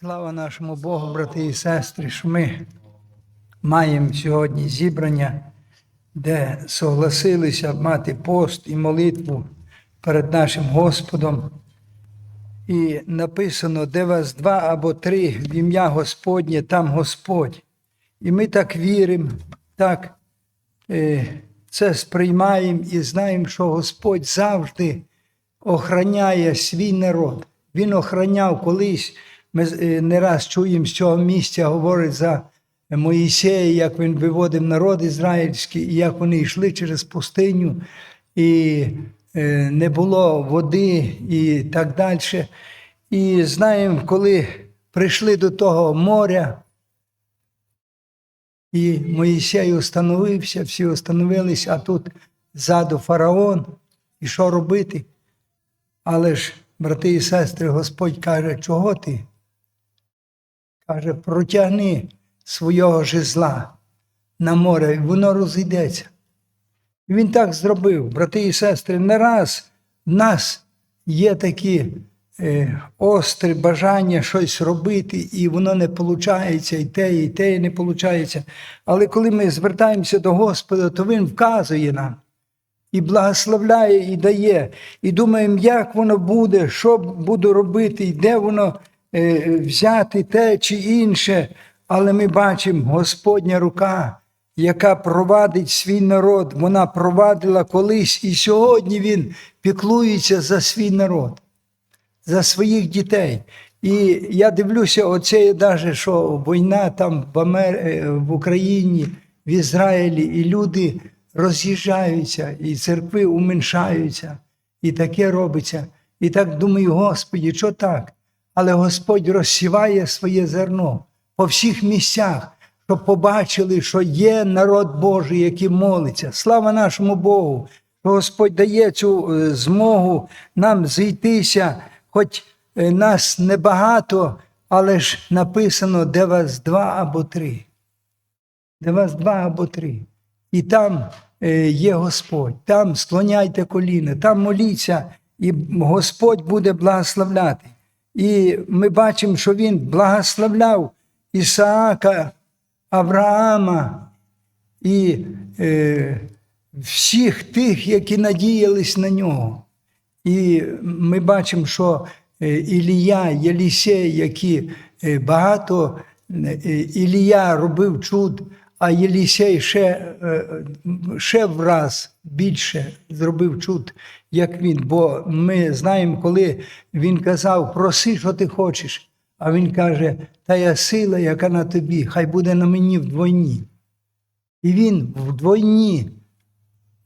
Слава нашому Богу, брати і сестри, що ми маємо сьогодні зібрання, де согласилися мати пост і молитву перед нашим Господом. І написано, де вас два або три в ім'я Господнє, там Господь. І ми так віримо, так е, це сприймаємо і знаємо, що Господь завжди охраняє свій народ. Він охраняв колись. Ми е, не раз чуємо з цього місця, говорить за Моїсея, як він виводив народ ізраїльський, і як вони йшли через пустиню, і е, не було води і так далі. І знаємо, коли прийшли до того моря, і Моїсей установився, всі установилися, а тут ззаду фараон, і що робити? Але ж, брати і сестри, Господь каже, чого ти? Каже, протягни свого жезла на море, і воно розійдеться. Він так зробив, брати і сестри, не раз в нас є такі е, острі бажання щось робити, і воно не виходить, і те, і те, і не виходить. Але коли ми звертаємося до Господа, то Він вказує нам і благословляє, і дає. І думаємо, як воно буде, що буду робити, і де воно взяти те чи інше. Але ми бачимо Господня рука, яка провадить свій народ. Вона провадила колись, і сьогодні Він піклується за свій народ, за своїх дітей. І я дивлюся, оце навіть, що війна там в, Амер... е, в Україні, в Ізраїлі, і люди роз'їжджаються, і церкви уменшаються, і таке робиться. І так думаю, Господі, що так? Але Господь розсіває своє зерно по всіх місцях, щоб побачили, що є народ Божий, який молиться. Слава нашому Богу! що Господь дає цю е, змогу нам зійтися, хоч е, нас небагато, але ж написано, де вас два або три. Де вас два або три. І там е, є Господь, там склоняйте коліна, там моліться, і Господь буде благословляти. І ми бачимо, що Він благословляв Ісаака, Авраама і е, всіх тих, які надіялись на нього. І ми бачимо, що е, Ілія, Єлісей, які е, багато е, Ілія робив чуд, а Єлісей ще, е, ще враз більше зробив чуд, як він. Бо ми знаємо, коли він казав, проси, що ти хочеш. А він каже, та я сила, яка на тобі, хай буде на мені вдвойні. І він вдвойні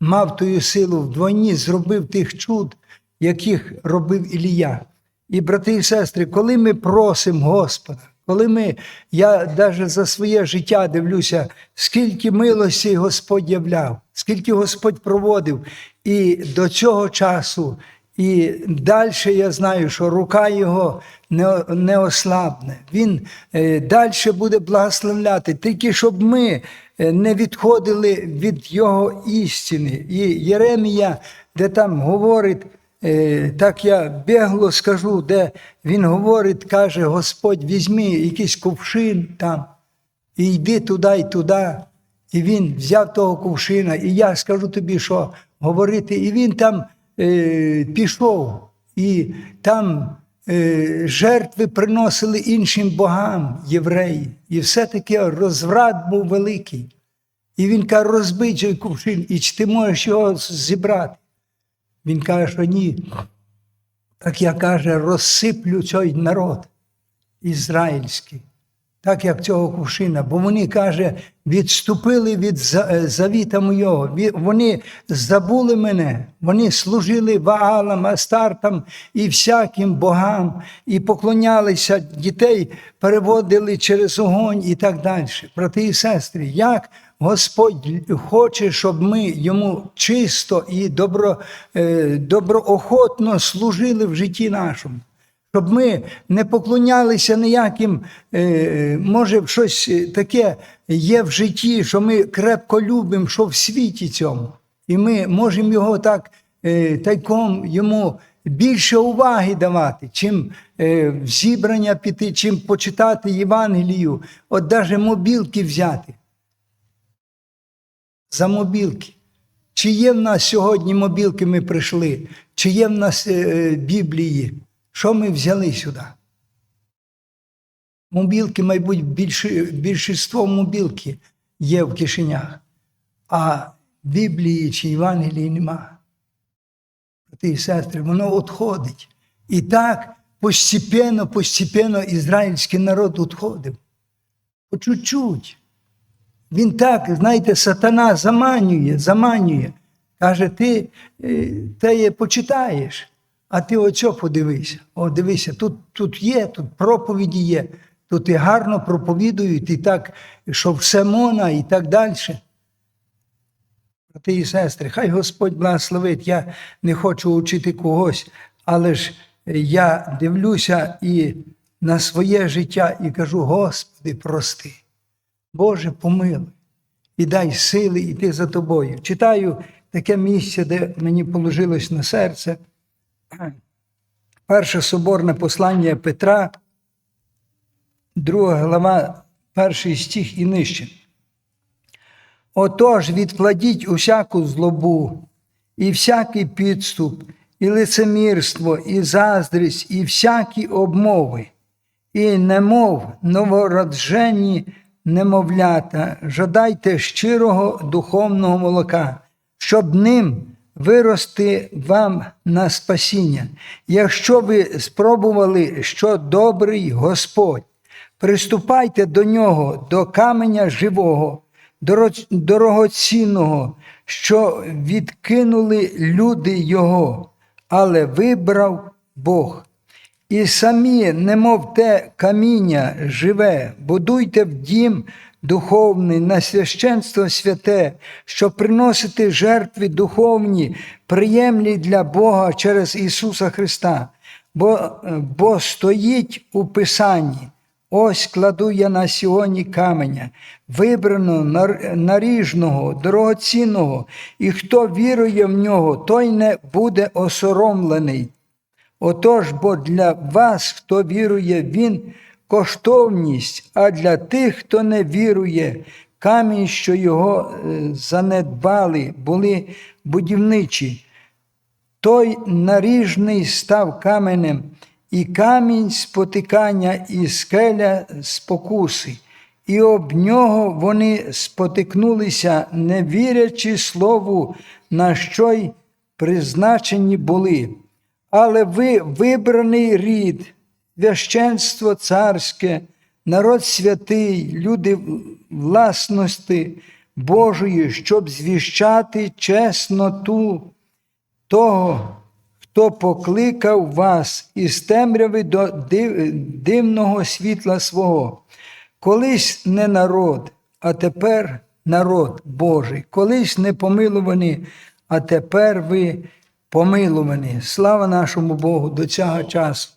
мав тую силу, вдвойні зробив тих чуд, яких робив Ілія. І, брати і сестри, коли ми просимо Господа, коли ми, я навіть за своє життя дивлюся, скільки милості Господь являв, скільки Господь проводив, і до цього часу, і далі я знаю, що рука Його не, не ослабне. Він е, далі буде благословляти, тільки щоб ми е, не відходили від Його істини. І Єремія, де там говорить, так я бегло скажу, де він говорить, каже, Господь, візьми якийсь кувшин там, і йди туди і туди. І він взяв того кувшина, і я скажу тобі, що говорити. І він там е, пішов, і там е, жертви приносили іншим богам євреї. І все-таки розврат був великий. І він каже, розбий цей кувшин, і чи ти можеш його зібрати? Він каже, що ні. Так я каже, розсиплю цей народ ізраїльський, так як цього кувшина. Бо вони, каже, відступили від завіта моєго. Ві- Вони забули мене, вони служили Ваалам, Астартам і всяким богам, і поклонялися дітей, переводили через огонь і так далі. Брати і сестри, як Господь хоче, щоб ми йому чисто і добро, е, доброохотно служили в житті нашому. Щоб ми не поклонялися ніяким, е, може, щось таке є в житті, що ми крепко любимо, що в світі цьому. І ми можемо його так е, тайком йому більше уваги давати, чим е, в зібрання піти, чим почитати Євангелію, от навіть мобілки взяти. За мобілки. Чи є в нас сьогодні мобілки, ми прийшли, чи є в нас е, Біблії? Що ми взяли сюди? Мобілки, мабуть, більше, більшість мобілки є в кишенях, а Біблії чи Євангелії нема. Брати і сестри, воно відходить. І так постепенно, постепенно ізраїльський народ відходив. По чуть-чуть. Він так, знаєте, сатана заманює, заманює. Каже, ти е, те почитаєш, а ти оцьо подивися. О, дивися, тут, тут є, тут проповіді є, тут і гарно проповідують, і так, що все мона, і так далі. Брати і сестри, хай Господь благословить. Я не хочу учити когось, але ж я дивлюся і на своє життя і кажу: Господи, прости. Боже, помилуй і дай сили йти за тобою. Читаю таке місце, де мені положилось на серце. Перше соборне послання Петра, друга глава, перший стих і нижче. Отож, відкладіть усяку злобу, і всякий підступ, і лицемірство, і заздрість, і всякі обмови, і немов новороджені немовлята, жадайте щирого духовного молока, щоб ним вирости вам на спасіння. Якщо ви спробували, що добрий Господь, приступайте до нього, до каменя живого, дорогоцінного, що відкинули люди Його, але вибрав Бог. І самі, немов те каміння живе, будуйте в дім духовний, на священство святе, щоб приносити жертви духовні, приємні для Бога через Ісуса Христа. Бо, бо стоїть у Писанні. Ось кладу я на сьогодні каменя, вибраного, наріжного, дорогоцінного, і хто вірує в нього, той не буде осоромлений. Отож, бо для вас, хто вірує, він коштовність, а для тих, хто не вірує, камінь, що його е, занедбали, були будівничі. Той наріжний став каменем, і камінь спотикання, і скеля спокуси. І об нього вони спотикнулися, не вірячи слову, на що й призначені були. Але ви вибраний рід, священство царське, народ святий, люди власності Божої, щоб звіщати чесноту того, хто покликав вас із темряви до дивного світла свого. Колись не народ, а тепер народ Божий, колись не помилувані, а тепер ви помилувані. Слава нашому Богу до цього часу.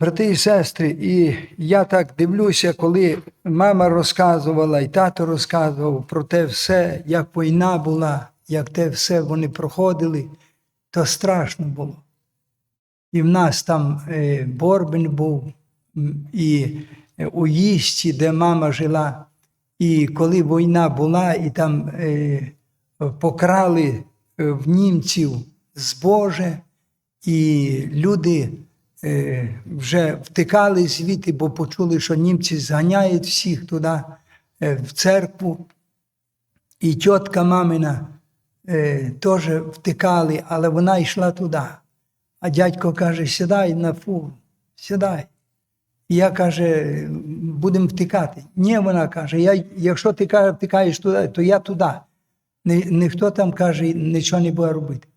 Брати і сестри, і я так дивлюся, коли мама розказувала, і тато розказував про те все, як війна була, як те все вони проходили, то страшно було. І в нас там е, Борбин був, і е, у Їсті, де мама жила. І коли війна була, і там е, покрали в німців збоже, і люди вже втикали звідти, бо почули, що німці зганяють всіх туди е, в церкву. І тітка мамина е, теж втикали, але вона йшла туди. А дядько каже: сідай на фуру, сідай. І я каже, будемо втикати. Ні, вона каже, я, якщо ти каже, втикаєш туди, то я туди. Ні, ніхто там каже, нічого не буде робити.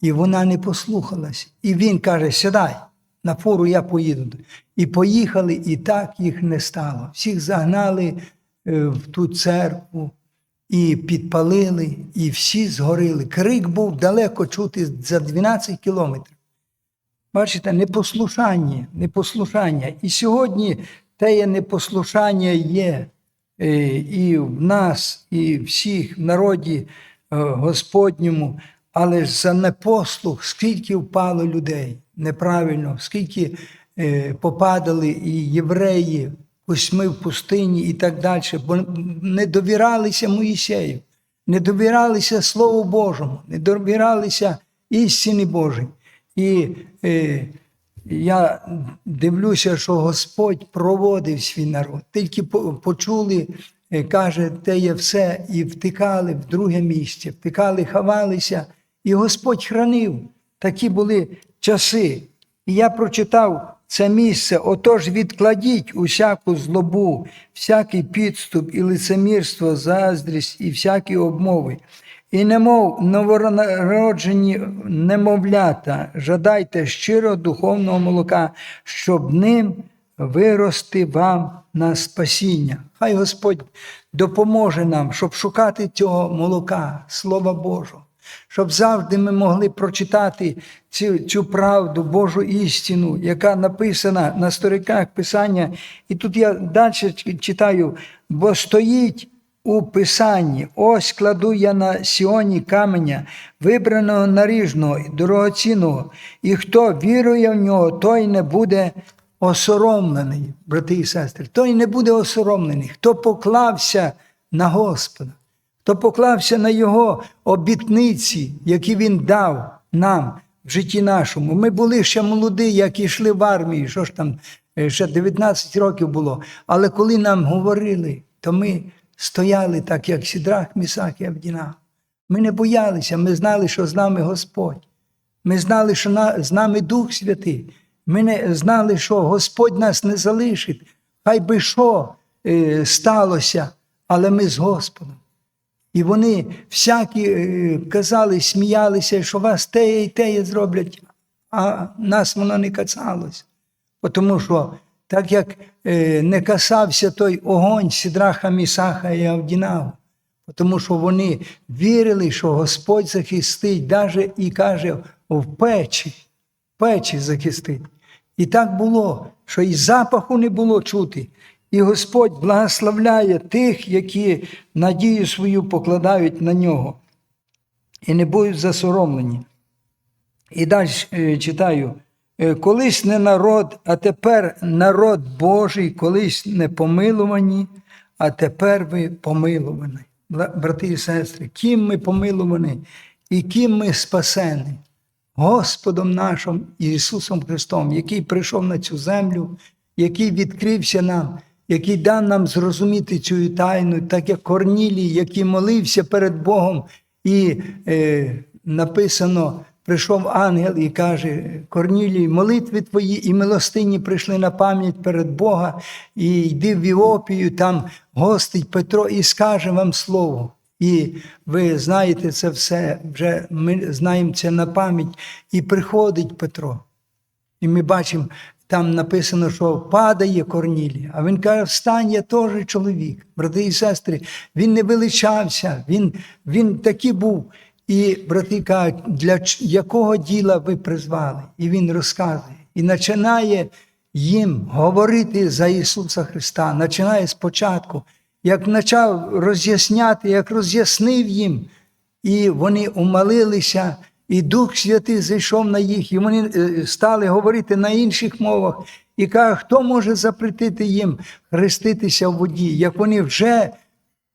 І вона не послухалась. І він каже: сідай, на фуру я поїду. І поїхали, і так їх не стало. Всіх загнали е, в ту церкву і підпалили, і всі згорили. Крик був далеко чути за 12 кілометрів. Бачите, непослушання, непослушання. І сьогодні те непослушання є е, і в нас, і всіх в народі е, Господньому. Але за непослух, скільки впало людей неправильно, скільки е, попадали і євреї, восьми в пустині і так далі, бо не довіралися Моїсею, не довіралися Слову Божому, не довіралися істині Божій. І е, я дивлюся, що Господь проводив свій народ. Тільки почули, е, каже, те є все, і втикали в друге місце, втикали, ховалися, і Господь хранив. Такі були часи. І я прочитав це місце. Отож, відкладіть усяку злобу, всякий підступ і лицемірство, заздрість і всякі обмови. І немов новонароджені немовлята, жадайте щиро духовного молока, щоб ним вирости вам на спасіння. Хай Господь допоможе нам, щоб шукати цього молока, Слова Божого, щоб завжди ми могли прочитати цю, цю правду, Божу істину, яка написана на сторінках Писання. І тут я далі читаю, бо стоїть у Писанні, ось кладу я на Сіоні каменя, вибраного наріжного і дорогоцінного, і хто вірує в нього, той не буде осоромлений, брати і сестри, той не буде осоромлений, хто поклався на Господа, хто поклався на Його обітниці, які Він дав нам в житті нашому. Ми були ще молоді, як йшли в армію, що ж там, е, ще 19 років було. Але коли нам говорили, то ми стояли так, як Сідрах, Місак і Авдіна. Ми не боялися, ми знали, що з нами Господь. Ми знали, що з нами Дух Святий. Ми не знали, що Господь нас не залишить. Хай би що е, сталося, але ми з Господом. І вони всякі е, казали, сміялися, що вас те і те зроблять, а нас воно не касалось. Тому що так як е, не касався той огонь Сідраха, Місаха і Авдінаву, тому що вони вірили, що Господь захистить, даже і каже, в печі, в печі захистить. І так було, що і запаху не було чути. І Господь благословляє тих, які надію свою покладають на нього і не будуть засоромлені. І далі е, читаю. Е, Колись не народ, а тепер народ Божий, колись не помилувані, а тепер ви помилувані. Брати і сестри, ким ми помилувані і ким ми спасені? Господом нашим Ісусом Христом, який прийшов на цю землю, який відкрився нам, який дав нам зрозуміти цю тайну, так як Корнілій, який молився перед Богом, і е, написано, прийшов ангел і каже: Корнілій, молитви твої і милостині прийшли на пам'ять перед Бога, і йди в Іопію, там гостить Петро і скаже вам слово. І ви знаєте це все, вже ми знаємо це на пам'ять. І приходить Петро. І ми бачимо, там написано, що падає Корнілій. А він каже: встань, я теж чоловік. Брати і сестри, він не величався, він, він такий був. І брати кажуть, для якого діла ви призвали? І він розказує. І починає їм говорити за Ісуса Христа. Починає спочатку, як почав роз'ясняти, як роз'яснив їм, і вони умолилися, і Дух Святий зайшов на їх, і вони е, стали говорити на інших мовах. І каже, хто може запретити їм хреститися в воді, як вони вже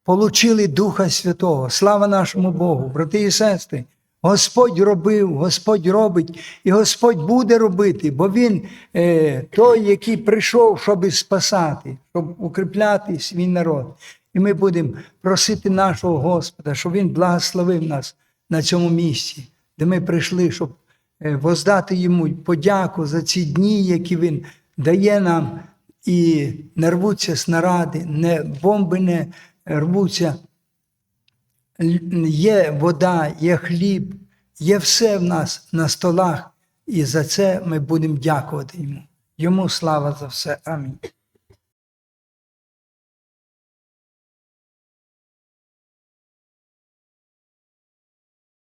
получили Духа Святого. Слава нашому Богу, брати і сестри. Господь робив, Господь робить, і Господь буде робити, бо Він е, той, який прийшов, щоб спасати, щоб укріпляти свій народ. І ми будемо просити нашого Господа, щоб Він благословив нас на цьому місці, де ми прийшли, щоб е, воздати йому подяку за ці дні, які він дає нам, і не рвуться снаради, не бомби не рвуться. Є вода, є хліб, є все в нас на столах, і за це ми будемо дякувати йому. Йому слава за все. Амінь.